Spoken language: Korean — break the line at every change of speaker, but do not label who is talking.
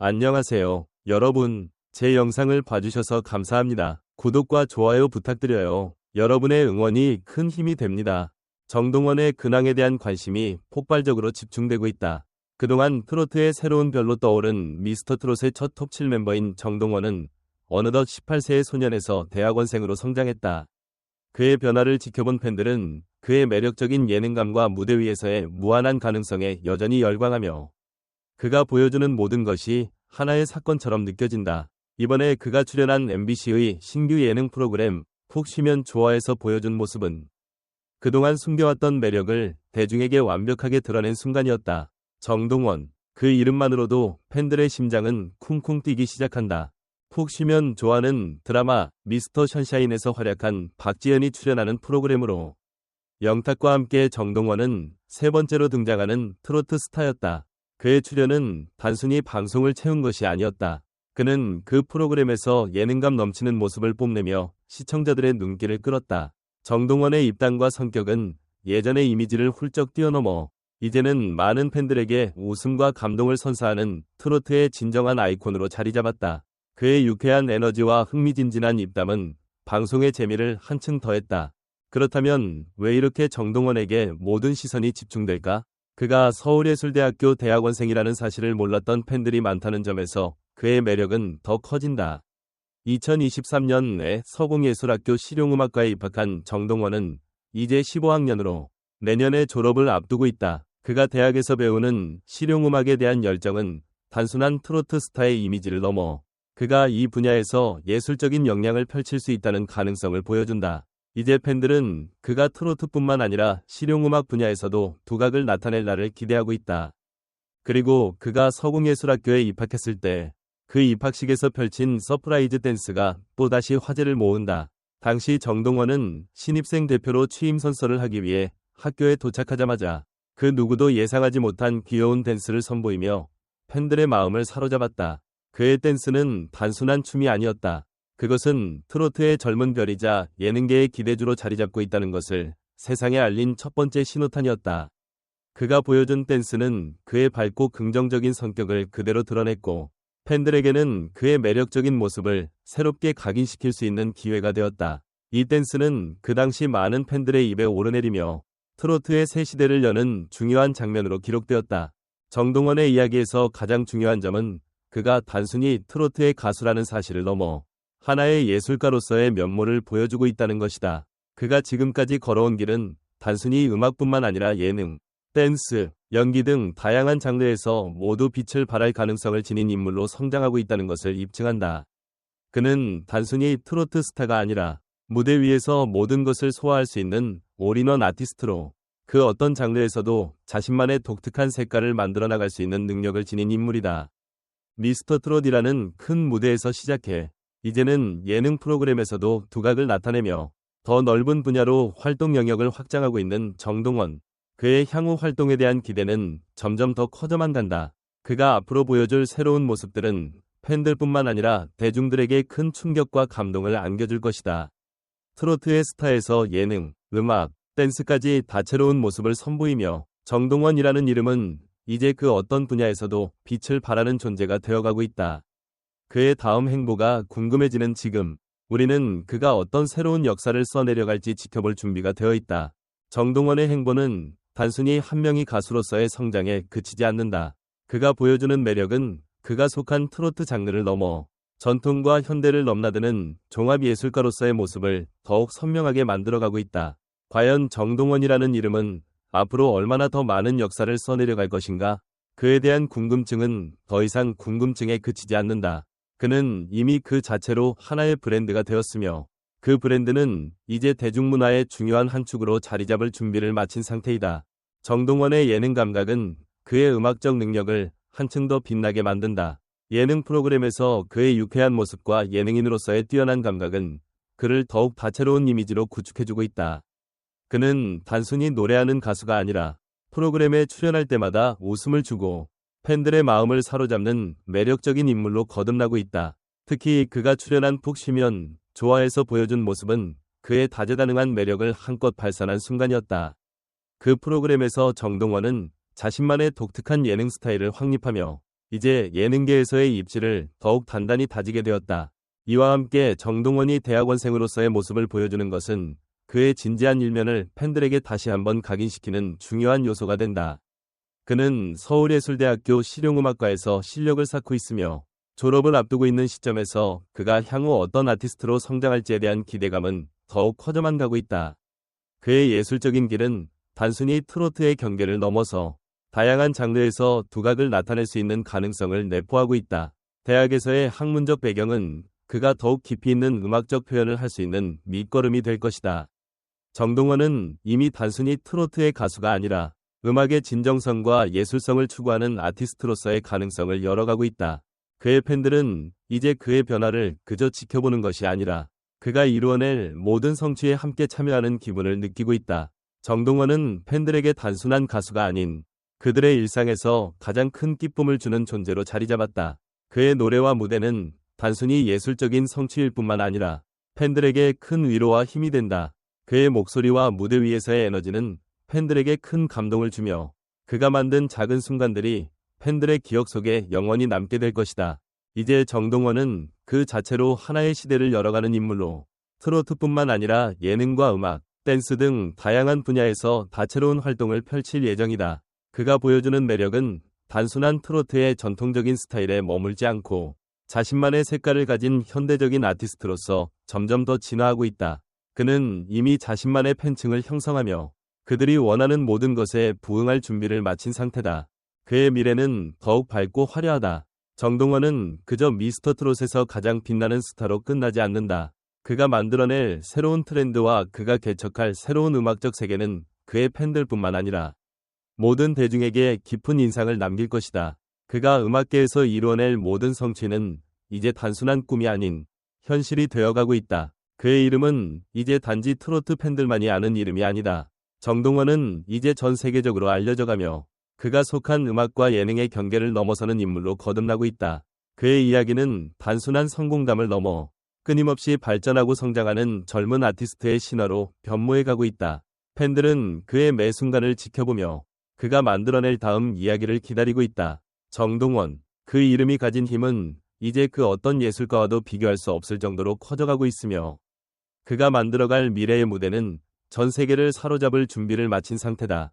안녕하세요. 여러분, 제 영상을 봐주셔서 감사합니다. 구독과 좋아요 부탁드려요. 여러분의 응원이 큰 힘이 됩니다. 정동원의 근황에 대한 관심이 폭발적으로 집중되고 있다. 그동안 트로트의 새로운 별로 떠오른 미스터 트롯의 첫 톱7 멤버인 정동원은 어느덧 18세의 소년에서 대학원생으로 성장했다. 그의 변화를 지켜본 팬들은 그의 매력적인 예능감과 무대 위에서의 무한한 가능성에 여전히 열광하며 그가 보여주는 모든 것이 하나의 사건처럼 느껴진다. 이번에 그가 출연한 MBC의 신규 예능 프로그램 푹 쉬면 좋아해서 보여준 모습은 그동안 숨겨왔던 매력을 대중에게 완벽하게 드러낸 순간이었다. 정동원. 그 이름만으로도 팬들의 심장은 쿵쿵 뛰기 시작한다. 푹 쉬면 좋아하는 드라마 미스터 션샤인에서 활약한 박지현이 출연하는 프로그램으로 영탁과 함께 정동원은 세 번째로 등장하는 트로트 스타였다. 그의 출연은 단순히 방송을 채운 것이 아니었다. 그는 그 프로그램에서 예능감 넘치는 모습을 뽐내며 시청자들의 눈길을 끌었다. 정동원의 입담과 성격은 예전의 이미지를 훌쩍 뛰어넘어 이제는 많은 팬들에게 웃음과 감동을 선사하는 트로트의 진정한 아이콘으로 자리 잡았다. 그의 유쾌한 에너지와 흥미진진한 입담은 방송의 재미를 한층 더했다. 그렇다면 왜 이렇게 정동원에게 모든 시선이 집중될까? 그가 서울예술대학교 대학원생이라는 사실을 몰랐던 팬들이 많다는 점에서 그의 매력은 더 커진다. 2023년에 서공예술학교 실용음악과에 입학한 정동원은 이제 15학년으로 내년에 졸업을 앞두고 있다. 그가 대학에서 배우는 실용음악에 대한 열정은 단순한 트로트 스타의 이미지를 넘어 그가 이 분야에서 예술적인 역량을 펼칠 수 있다는 가능성을 보여준다. 이제 팬들은 그가 트로트뿐만 아니라 실용음악 분야에서도 두각을 나타낼 날을 기대하고 있다. 그리고 그가 서공예술학교에 입학했을 때 그 입학식에서 펼친 서프라이즈 댄스가 또다시 화제를 모은다. 당시 정동원은 신입생 대표로 취임 선서를 하기 위해 학교에 도착하자마자 그 누구도 예상하지 못한 귀여운 댄스를 선보이며 팬들의 마음을 사로잡았다. 그의 댄스는 단순한 춤이 아니었다. 그것은 트로트의 젊은 별이자 예능계의 기대주로 자리 잡고 있다는 것을 세상에 알린 첫 번째 신호탄이었다. 그가 보여준 댄스는 그의 밝고 긍정적인 성격을 그대로 드러냈고 팬들에게는 그의 매력적인 모습을 새롭게 각인시킬 수 있는 기회가 되었다. 이 댄스는 그 당시 많은 팬들의 입에 오르내리며 트로트의 새 시대를 여는 중요한 장면으로 기록되었다. 정동원의 이야기에서 가장 중요한 점은 그가 단순히 트로트의 가수라는 사실을 넘어 하나의 예술가로서의 면모를 보여주고 있다는 것이다. 그가 지금까지 걸어온 길은 단순히 음악뿐만 아니라 예능, 댄스, 연기 등 다양한 장르에서 모두 빛을 발할 가능성을 지닌 인물로 성장하고 있다는 것을 입증한다. 그는 단순히 트로트 스타가 아니라 무대 위에서 모든 것을 소화할 수 있는 올인원 아티스트로 그 어떤 장르에서도 자신만의 독특한 색깔을 만들어 나갈 수 있는 능력을 지닌 인물이다. 미스터 트롯이라는 큰 무대에서 시작해 이제는 예능 프로그램에서도 두각을 나타내며 더 넓은 분야로 활동 영역을 확장하고 있는 정동원. 그의 향후 활동에 대한 기대는 점점 더 커져만 간다. 그가 앞으로 보여줄 새로운 모습들은 팬들뿐만 아니라 대중들에게 큰 충격과 감동을 안겨줄 것이다. 트로트의 스타에서 예능, 음악, 댄스까지 다채로운 모습을 선보이며 정동원이라는 이름은 이제 그 어떤 분야에서도 빛을 발하는 존재가 되어가고 있다. 그의 다음 행보가 궁금해지는 지금 우리는 그가 어떤 새로운 역사를 써내려갈지 지켜볼 준비가 되어 있다. 정동원의 행보는 단순히 한 명의 가수로서의 성장에 그치지 않는다. 그가 보여주는 매력은 그가 속한 트로트 장르를 넘어 전통과 현대를 넘나드는 종합예술가로서의 모습을 더욱 선명하게 만들어가고 있다. 과연 정동원이라는 이름은 앞으로 얼마나 더 많은 역사를 써내려갈 것인가? 그에 대한 궁금증은 더 이상 궁금증에 그치지 않는다. 그는 이미 그 자체로 하나의 브랜드가 되었으며 그 브랜드는 이제 대중문화의 중요한 한 축으로 자리 잡을 준비를 마친 상태이다. 정동원의 예능 감각은 그의 음악적 능력을 한층 더 빛나게 만든다. 예능 프로그램에서 그의 유쾌한 모습과 예능인으로서의 뛰어난 감각은 그를 더욱 다채로운 이미지로 구축해주고 있다. 그는 단순히 노래하는 가수가 아니라 프로그램에 출연할 때마다 웃음을 주고 팬들의 마음을 사로잡는 매력적인 인물로 거듭나고 있다. 특히 그가 출연한 푹 쉬면 좋아해서 보여준 모습은 그의 다재다능한 매력을 한껏 발산한 순간이었다. 그 프로그램에서 정동원은 자신만의 독특한 예능 스타일을 확립하며 이제 예능계에서의 입지를 더욱 단단히 다지게 되었다. 이와 함께 정동원이 대학원생으로서의 모습을 보여주는 것은 그의 진지한 일면을 팬들에게 다시 한번 각인시키는 중요한 요소가 된다. 그는 서울예술대학교 실용음악과에서 실력을 쌓고 있으며 졸업을 앞두고 있는 시점에서 그가 향후 어떤 아티스트로 성장할지에 대한 기대감은 더욱 커져만 가고 있다. 그의 예술적인 길은 단순히 트로트의 경계를 넘어서 다양한 장르에서 두각을 나타낼 수 있는 가능성을 내포하고 있다. 대학에서의 학문적 배경은 그가 더욱 깊이 있는 음악적 표현을 할 수 있는 밑거름이 될 것이다. 정동원은 이미 단순히 트로트의 가수가 아니라 음악의 진정성과 예술성을 추구하는 아티스트로서의 가능성을 열어가고 있다. 그의 팬들은 이제 그의 변화를 그저 지켜보는 것이 아니라 그가 이루어낼 모든 성취에 함께 참여하는 기분을 느끼고 있다. 정동원은 팬들에게 단순한 가수가 아닌 그들의 일상에서 가장 큰 기쁨을 주는 존재로 자리 잡았다. 그의 노래와 무대는 단순히 예술적인 성취일 뿐만 아니라 팬들에게 큰 위로와 힘이 된다. 그의 목소리와 무대 위에서의 에너지는 팬들에게 큰 감동을 주며 그가 만든 작은 순간들이 팬들의 기억 속에 영원히 남게 될 것이다. 이제 정동원은 그 자체로 하나의 시대를 열어가는 인물로 트로트뿐만 아니라 예능과 음악, 댄스 등 다양한 분야에서 다채로운 활동을 펼칠 예정이다. 그가 보여주는 매력은 단순한 트로트의 전통적인 스타일에 머물지 않고 자신만의 색깔을 가진 현대적인 아티스트로서 점점 더 진화하고 있다. 그는 이미 자신만의 팬층을 형성하며 그들이 원하는 모든 것에 부응할 준비를 마친 상태다. 그의 미래는 더욱 밝고 화려하다. 정동원은 그저 미스터 트롯에서 가장 빛나는 스타로 끝나지 않는다. 그가 만들어낼 새로운 트렌드와 그가 개척할 새로운 음악적 세계는 그의 팬들뿐만 아니라 모든 대중에게 깊은 인상을 남길 것이다. 그가 음악계에서 이루어낼 모든 성취는 이제 단순한 꿈이 아닌 현실이 되어가고 있다. 그의 이름은 이제 단지 트로트 팬들만이 아는 이름이 아니다. 정동원은 이제 전 세계적으로 알려져가며 그가 속한 음악과 예능의 경계를 넘어서는 인물로 거듭나고 있다. 그의 이야기는 단순한 성공담을 넘어 끊임없이 발전하고 성장하는 젊은 아티스트의 신화로 변모해가고 있다. 팬들은 그의 매 순간을 지켜보며 그가 만들어낼 다음 이야기를 기다리고 있다. 정동원, 그 이름이 가진 힘은 이제 그 어떤 예술가와도 비교할 수 없을 정도로 커져가고 있으며 그가 만들어갈 미래의 무대는 전 세계를 사로잡을 준비를 마친 상태다.